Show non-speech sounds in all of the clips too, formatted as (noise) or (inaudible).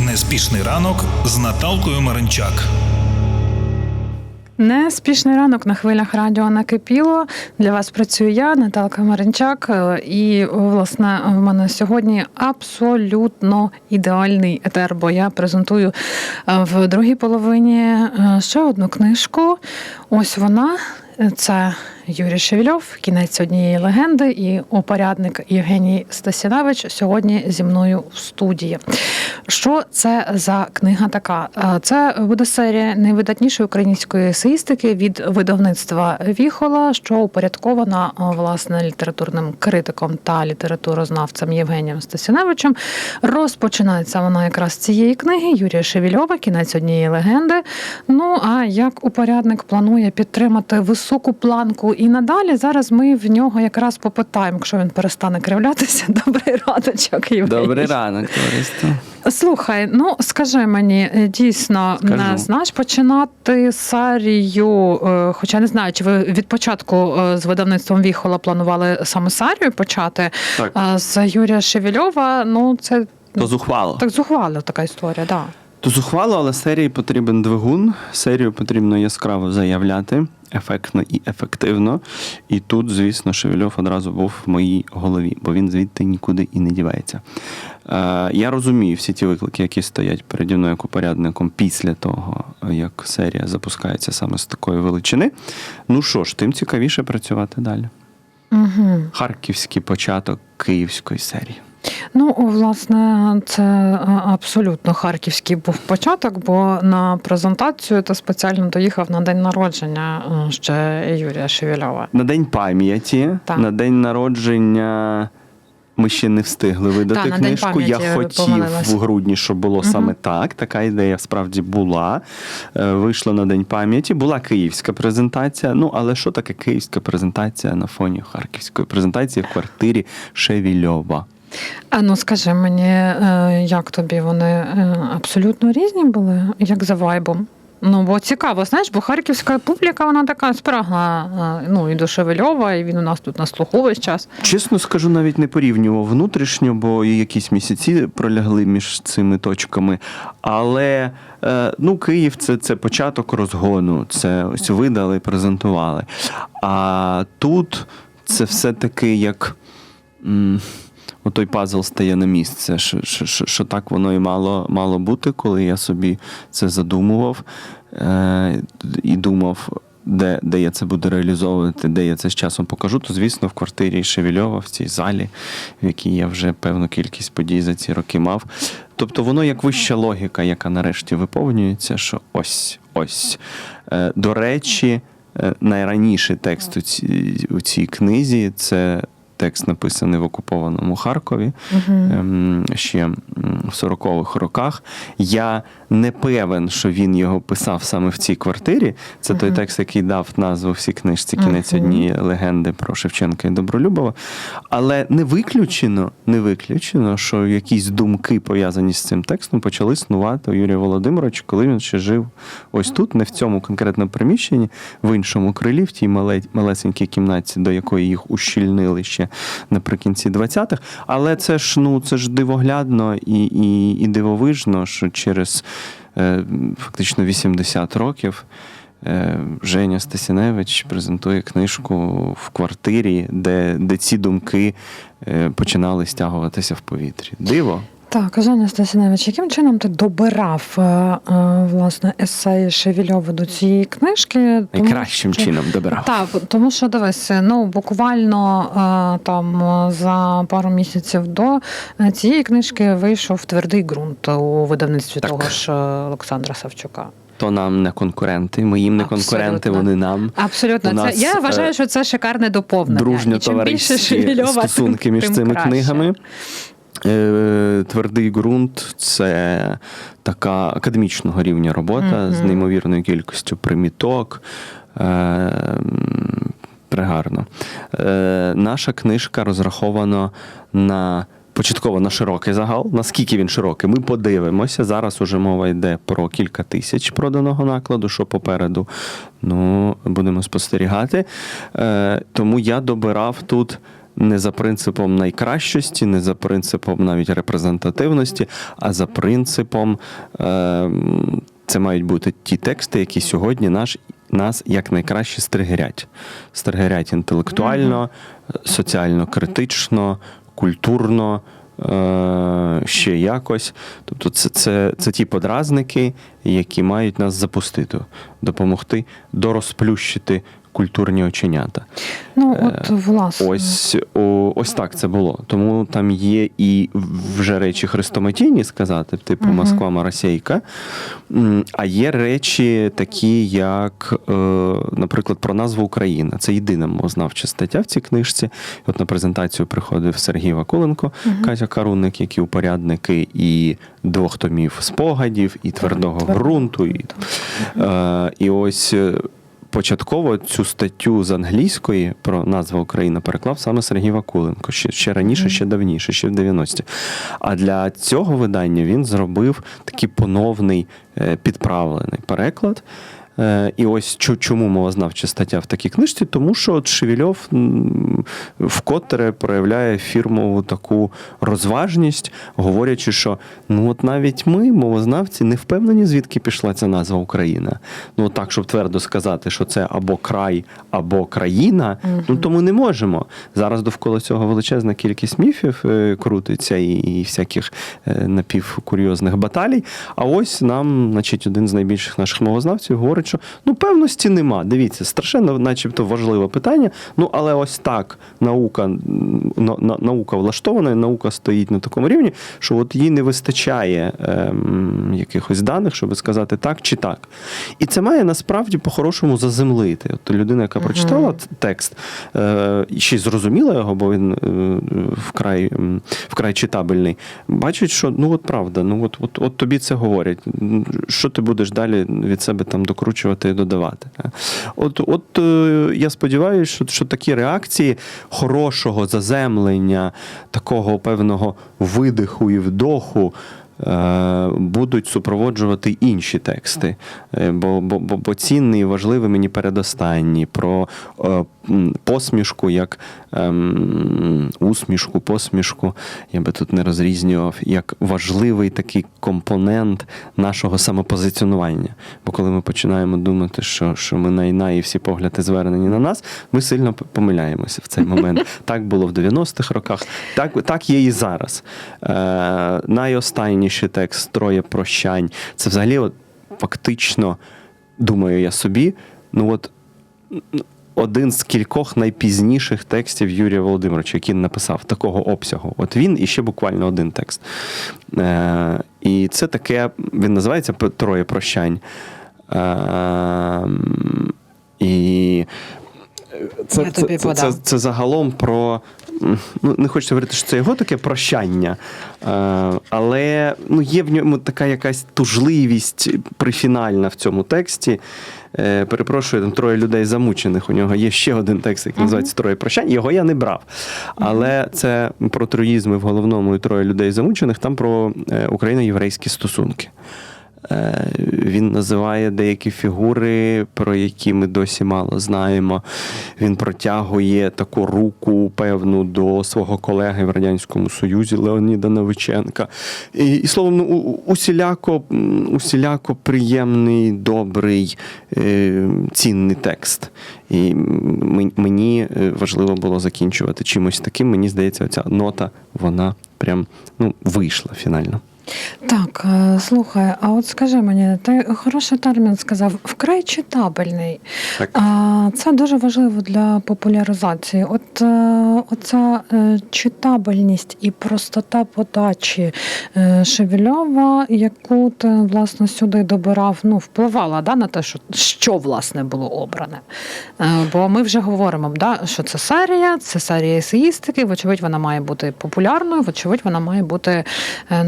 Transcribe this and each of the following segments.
Неспішний ранок з Наталкою Маринчак. Неспішний ранок на хвилях радіо накипіло. Для вас працюю я, Наталка Маринчак. Е, І власне в мене сьогодні абсолютно ідеальний етер, бо я презентую е, в другій половині е, ще одну книжку. Ось вона. Це Юрій Шевельов, кінець однієї легенди, і опорядник Євгеній Стасіневич сьогодні зі мною в студії. Що це за книга така? Е, Це буде серія найвидатнішої української есеїстики від видавництва Віхола, що упорядкована е, власне літературним критиком та літературознавцем Євгенієм Стасіневичем. Розпочинається вона якраз з цієї книги Юрія Шевельова, кінець однієї легенди. Ну а як упорядник планує підтримати високу планку і надалі, зараз ми в нього якраз попитаємо, якщо він перестане кривлятися. (laughs) Добрий раночок, Євгеній. Добрий ранок, товариство. Слухай, ну скажи мені, е, дійсно, Скажу. не знаєш починати серію, е, хоча не знаю, чи ви від початку е, з видавництвом Віхола планували саме серію почати Так. з Юрія Шевельова. Ну це То зухвало. так зухвала така історія, да. То зухвало, але серії потрібен двигун. Серію потрібно яскраво заявляти, ефектно і ефективно. І тут, звісно, Шевельов одразу був в моїй голові, бо він звідти нікуди і не дівається. Е, я розумію всі ті виклики, які стоять переді мною як упорядником після того, як серія запускається саме з такої величини. Ну що ж, тим цікавіше працювати далі. Угу. Харківський початок київської серії. Ну, власне, це е, абсолютно харківський був початок, бо на презентацію ти спеціально доїхав на день народження е, ще Юрія Шевельова. На день пам'яті, Так. на день народження. Ми ще не встигли видати Так, книжку. Я хотів помилилась. в грудні, щоб було Мгм. саме так. Така ідея справді була. Е, Вийшла на День пам'яті. Була київська презентація. Ну, але що таке київська презентація на фоні харківської презентації в квартирі Шевільова? А ну скажи мені, е, як тобі вони е, абсолютно різні були, як за вайбом? Ну, бо цікаво, знаєш, бо харківська публіка, вона така спрагла, е, ну і до Шевельова, і він у нас тут на слуху весь час. Чесно скажу, навіть не порівнював внутрішньо, бо якісь місяці пролягли між цими точками. Але ну, Київ це, це початок розгону. Це ось видали, презентували. А тут це все-таки як. М, Отой пазл стає на місце, що, що, що, так воно і мало, мало бути, коли я собі це задумував е, і думав, де, де я це буду реалізовувати, де я це з часом покажу, то звісно в квартирі Шевельова, в цій залі, в якій я вже певну кількість подій за ці роки мав. Тобто воно як вища логіка, яка нарешті виповнюється, що ось ось. Е, До речі, е, найраніший текст у цій, у цій книзі це. Текст написаний в окупованому Харкові ем, ще в 40-х роках. Я не певен, що він його писав саме в цій квартирі. Це той текст, який дав назву всій книжці кінець Мгм. однієї легенди про Шевченка і Добролюбова. Але не виключено, не виключено, що якісь думки пов'язані з цим текстом почали снувати у Юрія Володимировича, коли він ще жив ось тут, не в цьому конкретному приміщенні, в іншому крилі, в тій мале- малесенькій кімнаті, до якої їх ущільнили ще наприкінці 20-х. Але це ж ну це ж дивоглядно і, і, і дивовижно, що через е, фактично 80 років. е, Женя Стасіневич презентує книжку в квартирі, де, де ці думки е, починали стягуватися в повітрі. Диво. Так, Женя Стасіневич, яким чином ти добирав е, е, власне есеї Шевельова до цієї книжки? Найкращим що- чином добирав. Так, тому що дивись, ну буквально е, там за пару місяців до цієї книжки вийшов твердий ґрунт у видавництві Так. того ж Олександра Савчука. То нам не конкуренти, ми їм не конкуренти, вони нам. Абсолютно, нас, це я вважаю, що це шикарне доповнення. дружньо І чим більше товариські стосунки між тим цими краще. книгами. Е, Твердий ґрунт це така академічного рівня робота з неймовірною кількістю приміток. Е, Пригарно. Е, Наша книжка розрахована на. Початково на широкий загал. Наскільки він широкий, ми подивимося. Зараз уже мова йде про кілька тисяч проданого накладу, що попереду. Ну, будемо спостерігати. Тому я добирав тут не за принципом найкращості, не за принципом навіть репрезентативності, а за принципом. Е, це мають бути ті тексти, які сьогодні наш, нас якнайкраще стригерять. Стригерять інтелектуально, соціально критично, культурно, е, ще якось. Тобто, це, це, це ті подразники, які мають нас запустити, допомогти дорозплющити культурні оченята. Ну, Е, от, власне. Ось, о, ось так це було. Тому там є і вже речі хрестоматійні сказати, типу Мгм. Москва Маросейка. А є речі, такі, як, е, наприклад, про назву Україна. Це єдина мовознавча стаття в цій книжці. От на презентацію приходив Сергій Вакуленко, Мгм. Катя Карунник, які упорядники і двох томів спогадів, і твердого твердого ґрунту. І, е, і ось. Початково цю статтю з англійської про назву Україна переклав саме Сергій Вакуленко ще, ще раніше, ще давніше, ще в 90-ті. А для цього видання він зробив такий поновний е, підправлений переклад. Е, І ось чому мовознавча стаття в такій книжці? Тому що от Шевельов м, вкотре проявляє фірмову таку розважність, говорячи, що ну от навіть ми, мовознавці, не впевнені, звідки пішла ця назва Україна. Ну от так, щоб твердо сказати, що це або край, або країна, ну то ми не можемо. Зараз довкола цього величезна кількість міфів е, крутиться і, і всяких е, напівкурйозних баталій. А ось нам, значить, один з найбільших наших мовознавців говорить, що ну певності нема. Дивіться, страшенно, начебто, важливе питання. Ну але ось так наука, на, на- наука влаштована, наука стоїть на такому рівні, що от їй не вистачає ем, якихось даних, щоб сказати так чи так. І це має насправді по-хорошому заземлити. От людина, яка прочитала т- текст, е, ще й зрозуміла його, бо він е, вкрай, м, вкрай читабельний, бачить, що ну от правда, ну от, от, от тобі це говорять. Що ти будеш далі від себе там докручувати і додавати? Е, От, от е, я сподіваюся, що, що такі реакції хорошого заземлення, такого певного видиху і вдоху. е, Будуть супроводжувати інші тексти, бо, бо, бо, бо цінний і важливий мені передостанні про посмішку, як ем, усмішку, посмішку. Я би тут не розрізнював, як важливий такий компонент нашого самопозиціонування. Бо коли ми починаємо думати, що, що ми найна і всі погляди звернені на нас, ми сильно помиляємося в цей момент. (laughs) Так було в 90-х роках, так, так є і зараз. Е, найостанніший текст Троє прощань. Це взагалі от, фактично, думаю я собі, ну от один з кількох найпізніших текстів Юрія Володимировича, який він написав такого обсягу. От він і ще буквально один текст. Е, і це таке, він називається Троє прощань. Е, і це, це, це, це, це загалом про. Ну, не хочеться говорити, що це його таке прощання, е, але ну, є в ньому така якась тужливість прифінальна в цьому тексті. Е, перепрошую, там троє людей замучених. У нього є ще один текст, який називається Троє прощань. Його я не брав. Але це про троїзми в головному і троє людей замучених, там про е, україно-єврейські стосунки. Е, Він називає деякі фігури, про які ми досі мало знаємо. Він протягує таку руку певну до свого колеги в Радянському Союзі Леоніда Новиченка. І, і словом, ну, усіляко, усіляко приємний, добрий, е, цінний текст. І мені е, важливо було закінчувати чимось таким. Мені здається, оця нота, вона прям ну, вийшла фінально. Так, е, слухай, а от скажи мені, ти хороший термін сказав вкрай читабельний. Так. Це дуже важливо для популяризації. От е, оця е, читабельність і простота подачі Шевельова, яку ти власне сюди добирав, ну впливала да, на те, що, що власне було обране. Бо ми вже говоримо, да, що це серія, це серія есеїстики. Вочевидь, вона має бути популярною, вочевидь, вона має бути е,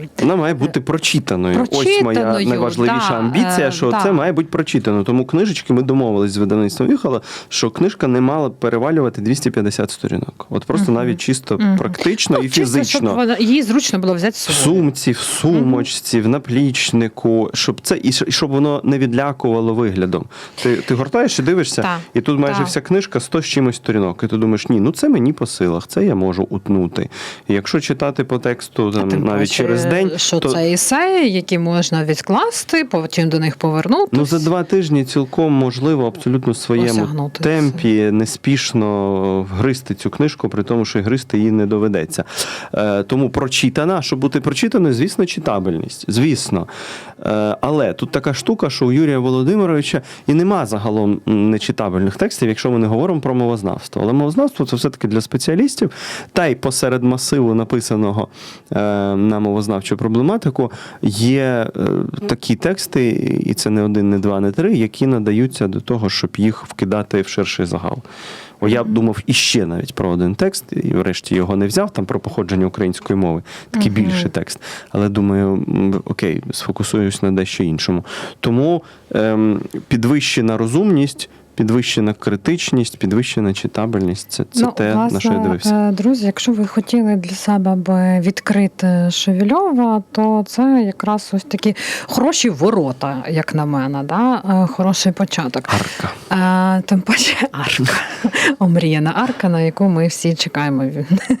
ну, Вона має бути прочитаною. Ось моя найважливіша да, амбіція, е, що да. це має бути прочитано. Тому книжечки ми домовились з видавництвом Віхола, що книжка не мала перевалювати 250 сторінок. От просто Мгм. навіть чисто Мгм. практично і Ну, чисто, щоб фізично. вона- її зручно було взяти з В сумці, в сумочці, в наплічнику, щоб це і щоб воно не відлякувало виглядом. Ти, ти гортаєш і дивишся, Так, і тут майже так. вся книжка 100 з чимось сторінок. І ти думаєш, ні, ну це мені по силах, це я можу утнути. І якщо читати по тексту там, навіть паче, через день, що то це есеї, які можна відкласти, потім до них повернутися. Ну, за два тижні цілком можливо абсолютно в своєму темпі неспішно гристи цю книжку, при тому, що гристи їй не доведеться. Е, тому прочитана, щоб бути прочитаною, звісно, читабельність. Звісно. Е, але тут така штука, що у Юрія Володимировича і нема загалом нечитабельних текстів, якщо ми не говоримо про мовознавство. Але мовознавство це все-таки для спеціалістів, та й посеред масиву написаного е, на мовознавчу проблематику є е, такі тексти, і це не один, не два, не три, які надаються до того, щоб їх вкидати в ширший загал. О, я б думав іще навіть про один текст, і врешті його не взяв там про походження української мови, такий Мгм. більший текст. Але думаю, окей, сфокусуюсь на дещо іншому. Тому ем, підвищена розумність. Підвищена критичність, підвищена читабельність це, це те, на що я дивився. е, Друзі, якщо ви хотіли для себе би відкрити Шевельова, то це якраз ось такі хороші ворота, як на мене, да? е, хороший початок. Арка. А, тим паче (laughs) арка. Омріяна арка, на яку ми всі чекаємо.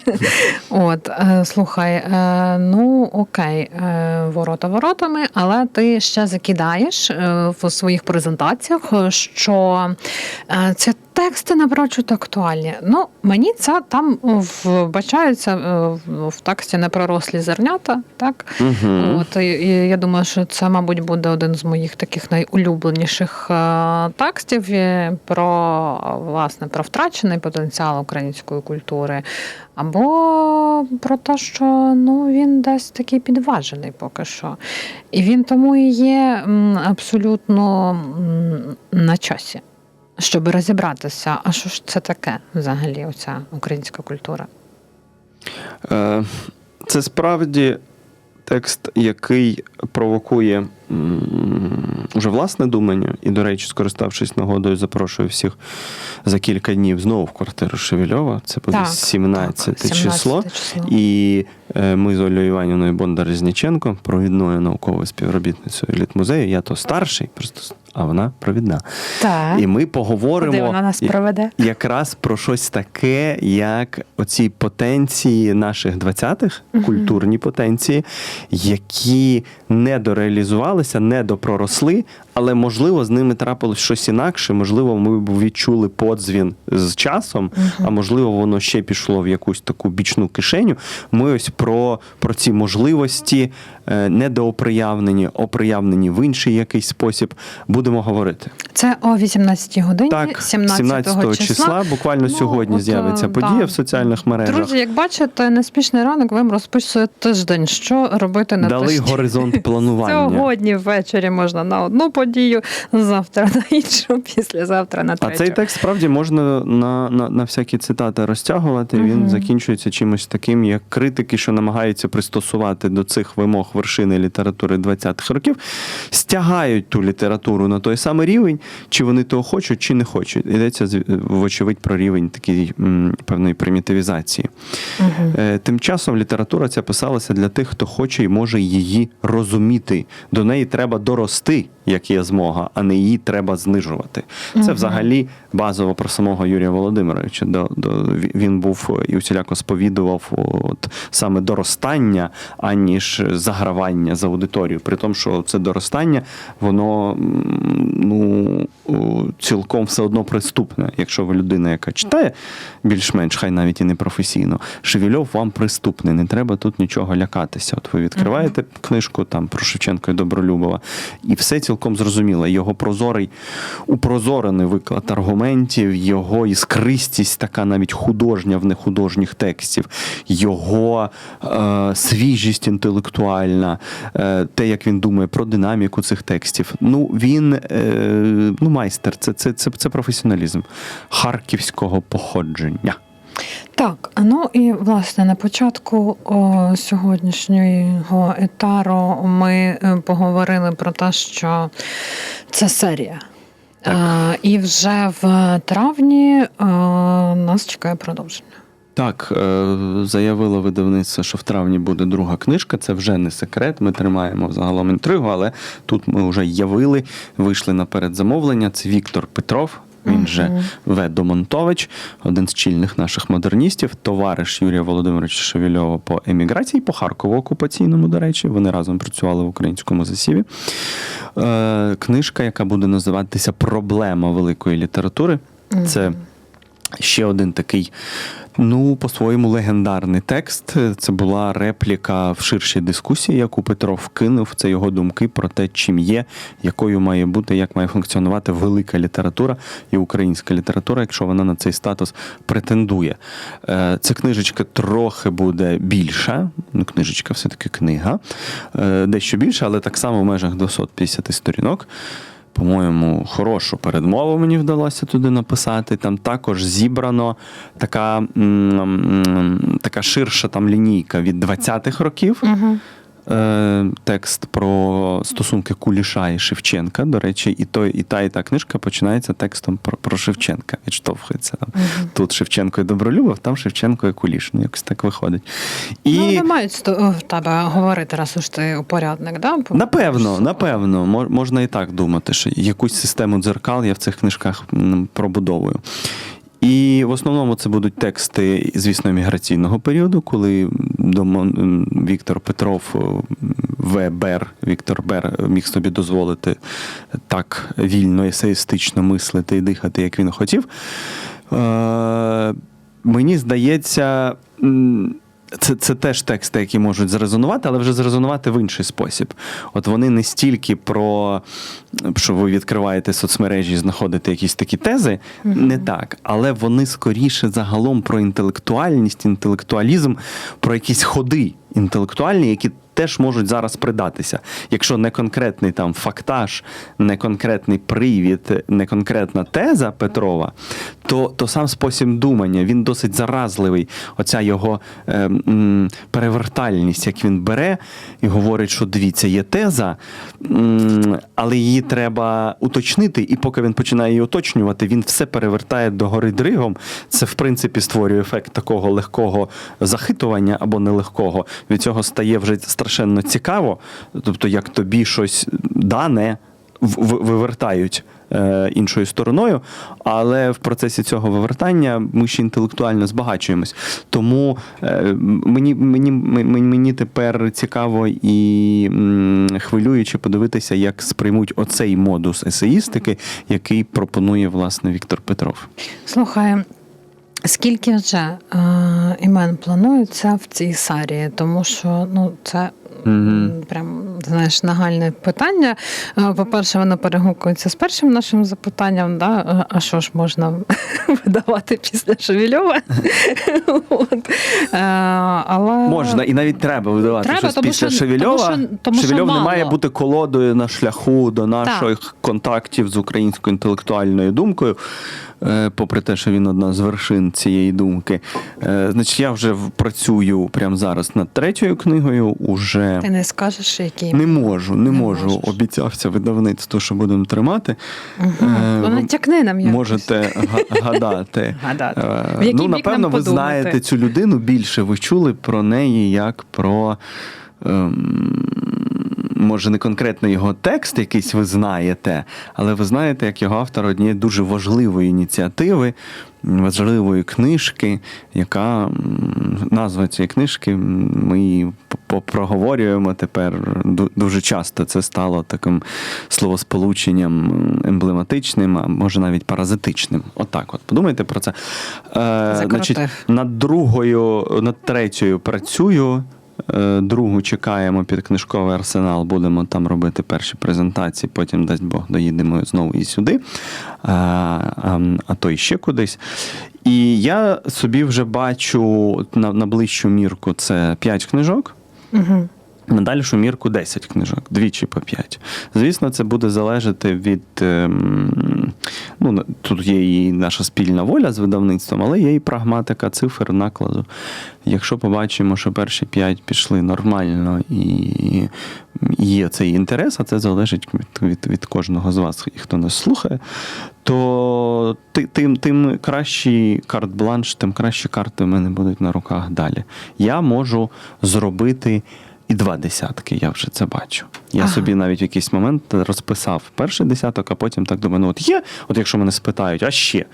(laughs) От, е, слухай, е, ну окей, е, ворота воротами, але ти ще закидаєш е, в своїх презентаціях, е, що е, ці тексти напрочуд актуальні. Ну, мені це там вбачається е, в- тексті непророслі зернята, так? Угу. От і, я думаю, що це, мабуть, буде один з моїх таких найулюбленіших е, текстів е, про власне про втрачений потенціал української культури, або про те, що ну він десь такий підважений поки що. І він тому і є абсолютно на часі. Щоб розібратися, а що ж це таке взагалі, оця українська культура? Е, Це справді текст, який провокує м, уже власне думання. І, до речі, скориставшись нагодою, запрошую всіх за кілька днів знову в квартиру Шевельова. Це буде Так, 17 так, число. 17 число. І е, ми з Олею Іванівною бондар Різніченко, провідною науковою співробітницею літмузею. Я то старший, просто, а вона провідна. Так. І ми поговоримо Куди вона нас проведе? якраз про щось таке, як оці потенції наших 20-х, угу. культурні потенції, які недореалізувалися, недопроросли, але можливо з ними трапилось щось інакше. Можливо, ми б відчули подзвін з часом, а можливо, воно ще пішло в якусь таку бічну кишеню. Ми ось про, про ці можливості е, недооприявнені, оприявнені в інший якийсь спосіб будемо говорити. Це о 18 годині, Так, 17, 17 числа, буквально Ну, сьогодні от, з'явиться е, подія да. в соціальних мережах. Друзі, як бачите, неспішний ранок вам розписує тиждень. Що робити на Дали тиждень? горизонт (laughs) планування. Сьогодні ввечері можна на одну подію, завтра на іншу, післязавтра на А цей текст справді можна на, на, на всякі цитати розтягувати. Мгм. Він закінчується чимось таким, як критики, що намагаються пристосувати до цих вимог вершини літератури 20-х років, стягають ту літературу на той самий рівень, чи вони того хочуть, чи не хочуть. Йдеться вочевидь про рівень такий м, певної примітивізації. Е, Тим часом література ця писалася для тих, хто хоче і може її розуміти. До неї треба дорости, як є змога, а не її треба знижувати. Це взагалі базово про самого Юрія Володимировича. До, до, він був і усіляко сповідував от, саме доростання, аніж загравання за аудиторію. При тому, що це доростання, воно ну, цілком все одно приступне. Якщо ви людина, яка читає більш-менш, хай навіть і не професійно, Шевельов вам приступний, не треба тут нічого лякатися. От ви відкриваєте книжку там про Шевченка і Добролюбова, і все цілком зрозуміло. Його прозорий, упрозорений виклад аргументів, його іскристість, така навіть художня в нехудожніх текстів, його е, свіжість інтелектуальна, е, те, як він думає про динаміку цих текстів. Ну, він е, ну, майстер, це, це, це, це професіоналізм харківського походження. Так, ну і власне на початку о, сьогоднішнього етару ми е, поговорили про те, що це серія. Так. Е, і вже в травні е, нас чекає продовження. Так, е, заявило видавництво, що в травні буде друга книжка. Це вже не секрет. Ми тримаємо загалом інтригу, але тут ми вже явили, вийшли на передзамовлення. Це Віктор Петров. Він же В. Домонтович, один з чільних наших модерністів, товариш Юрія Володимировича Шевельова по еміграції, по Харкову окупаційному, до речі. Вони разом працювали в українському засіві. Е, Книжка, яка буде називатися Проблема великої літератури. Це ще один такий, ну, по-своєму легендарний текст. Це була репліка в ширшій дискусії, яку Петров кинув. Це його думки про те, чим є, якою має бути, як має функціонувати велика література і українська література, якщо вона на цей статус претендує. Е, Ця книжечка трохи буде більша. Ну, книжечка все-таки книга, Е, дещо більша, але так само в межах 250 сторінок. По-моєму, хорошу передмову мені вдалося туди написати. Там також зібрано така, така ширша там лінійка від 20-х років. Угу. Е, текст про стосунки Куліша і Шевченка. До речі, і той, і та, і та книжка починається текстом про, про Шевченка. Відштовхується там. Тут Шевченко і Добролюбов, там Шевченко і Куліш. Ну, якось так виходить. І... Ну, вони мають сто- тебе говорити, раз уж ти упорядник, да? Напевно, напевно, можна і так думати, що якусь систему дзеркал я в цих книжках пробудовую. І в основному це будуть тексти, звісно, міграційного періоду, коли Віктор Петров, о, В. Бер, Віктор Бер міг собі дозволити так вільно, есеїстично мислити і дихати, як він хотів. Е, мені здається. Це, це теж тексти, які можуть зрезонувати, але вже зрезонувати в інший спосіб. От вони не стільки про що ви відкриваєте соцмережі і знаходите якісь такі тези, не так. Але вони скоріше загалом про інтелектуальність, інтелектуалізм, про якісь ходи інтелектуальні, які теж можуть зараз придатися. Якщо не конкретний там фактаж, не конкретний привід, не конкретна теза Петрова, то, то сам спосіб думання він досить заразливий. Оця його е, м, перевертальність, як він бере і говорить, що дивіться, є теза, м, але її треба уточнити, і поки він починає її уточнювати, він все перевертає догори дригом. Це, в принципі, створює ефект такого легкого захитування або нелегкого. Від цього стає вже страшенно цікаво. Тобто, як тобі щось дане вивертають е, іншою стороною, але в процесі цього вивертання ми ще інтелектуально збагачуємось. Тому е, мені, мені, мені, тепер цікаво і м, хвилююче подивитися, як сприймуть оцей модус есеїстики, який пропонує власне Віктор Петров. Слухай, скільки вже е, імен планується в цій серії? Тому що ну, це М, прям знаєш нагальне питання. Е, По-перше, воно перегукується з першим нашим запитанням: да? е, а що ж можна (laughs) видавати після Шевельова? (laughs) От. Е, Але... Можна і навіть треба видавати Треба, щось тому після що- Шевельова. тому що- тому що Шевельов не мало. має бути колодою на шляху до наших контактів з українською інтелектуальною думкою. Попри те, що він одна з вершин цієї думки. Значить, я вже працюю прямо зараз над третьою книгою. Уже Ти не скажеш, який не можу, не, Не можу. можеш. Обіцявся видавництво, що будемо тримати. Угу. Е, Вона тякни нам якось. Можете гадати. (laughs) Гадати. Е, В який ну, бік напевно, нам ви подумати? знаєте цю людину більше. Ви чули про неї як про. Ем, може, не конкретно його текст якийсь ви знаєте, але ви знаєте, як його автор однієї дуже важливої ініціативи, важливої книжки, яка назва цієї книжки ми її проговорюємо тепер дуже часто. Це стало таким словосполученням емблематичним, а може навіть паразитичним. Отак, от подумайте про це. Е, значить, над другою, над третьою працюю. Е, Другу чекаємо під книжковий арсенал, будемо там робити перші презентації, потім, дасть Бог, доїдемо знову і сюди, а, а, а то і ще кудись. І я собі вже бачу на, на ближчу мірку це 5 книжок. Угу. На дальшу мірку 10 книжок, двічі по 5. Звісно, це буде залежати від. ем, Ну, тут є і наша спільна воля з видавництвом, але є і прагматика цифр накладу. Якщо побачимо, що перші 5 пішли нормально і є цей інтерес, а це залежить від, від, від кожного з вас, хто нас слухає, то тим, тим кращий карт-бланш, тим кращі карти в мене будуть на руках далі. Я можу зробити і два десятки, я вже це бачу. Я Ага. собі навіть в якийсь момент розписав перший десяток, а потім так думаю, ну от є, от якщо мене спитають, а ще?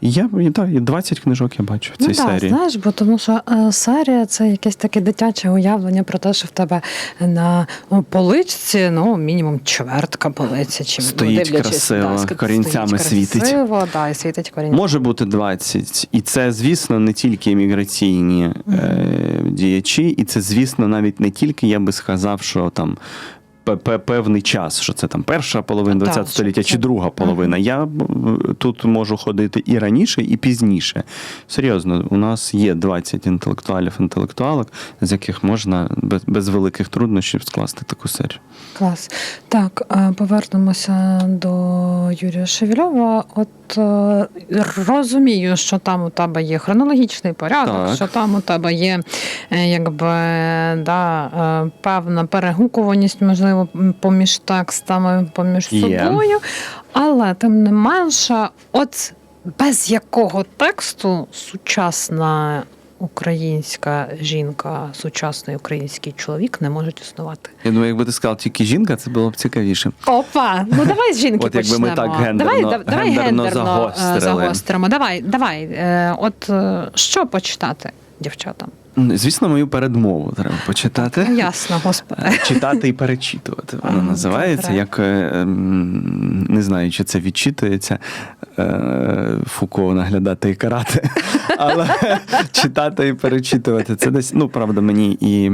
І я так, і 20 книжок я бачу в цій ну, так, серії. знаєш, бо тому що е, серія це якесь таке дитяче уявлення про те, що в тебе на поличці, ну, мінімум чвертка полиці, чи Стоїть дивлячись, красиво, ска- корінцями стоїть світить. Красиво, да, і світить корінцями. Може бути 20. І це, звісно, не тільки імміграційні е, діячі, і це, звісно, навіть не тільки я би сказав, що там. Пе- пе- Певний час, що це там перша половина 20 століття чи друга половина. Я тут можу ходити і раніше, і пізніше. Серйозно, у нас є 20 інтелектуалів, інтелектуалок, з яких можна без, без великих труднощів скласти таку серію. Клас. Так, е, повернемося до Юрія Шевельова. От е, розумію, що там у тебе є хронологічний порядок, Так. що там у тебе є е, якби да, певна перегукуваність, можливо, м, поміж текстами, поміж собою. Але тим не менше, от без якого тексту сучасна українська жінка, сучасний український чоловік не можуть існувати. Я думаю, якби ти сказав тільки жінка, це було б цікавіше. Опа, ну давай з жінки От якби ми так гендерно- давай, да- давай гендерно гендерно, е, загострили. загостримо. Давай, давай. Е, От е, що почитати дівчатам? Звісно, мою передмову треба почитати. Ясно, господи. Читати і перечитувати. Воно Ага, називається. добре. Як е, не знаю, чи це відчитується е, Фуко наглядати і карати. (laughs) Але читати і перечитувати. Це десь, ну правда, мені і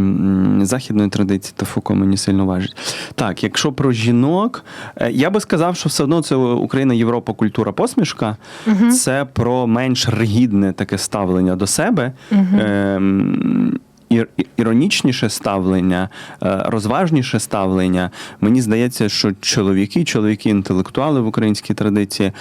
західної традиції та Фуко мені сильно важить. Так, якщо про жінок, е, я би сказав, що все одно це Україна, Європа, культура, посмішка. Це про менш ригідне таке ставлення до себе. Ем, Mm. Іронічніше ставлення, е, розважніше ставлення. Мені здається, що чоловіки, чоловіки-інтелектуали в українській традиції, е,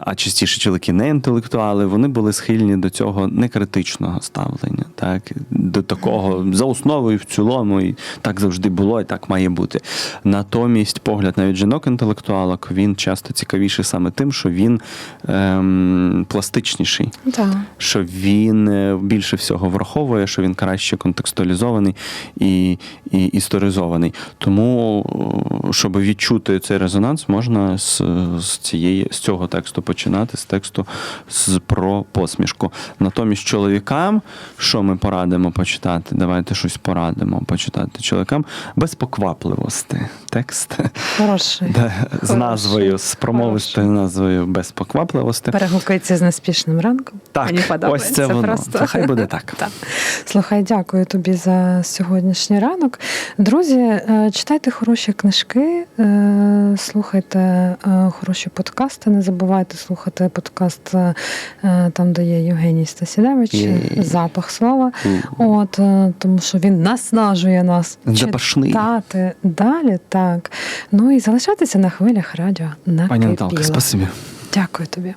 а частіше чоловіки не інтелектуали, вони були схильні до цього некритичного ставлення, так? до такого за основою в цілому, і так завжди було, і так має бути. Натомість погляд навіть жінок-інтелектуалок він часто цікавіший саме тим, що він ем, пластичніший Так. що він е, більше всього враховує, що він краще контекстуалізований і, і історизований. Тому, щоб відчути цей резонанс, можна з, з, цієї, з цього тексту починати, з тексту з, про посмішку. Натомість чоловікам, що ми порадимо почитати? Давайте щось порадимо почитати чоловікам без поквапливості. Текст Хороший. де, з назвою, з промовистою назвою без поквапливості. Перегукується з неспішним ранком. Так, Мені подобається ось це воно. просто. Хай буде так. так. Слухай, дякую тобі за сьогоднішній ранок. Друзі, е, читайте хороші книжки, е, слухайте е, хороші подкасти. Не забувайте слухати подкаст там, де є Євгеній Стасідевич, запах слова. От тому, що він наснажує нас Запашний. читати далі. Так. Ну і залишайтеся на хвилях радіо на Пані Наталка, спасибі. Дякую тобі.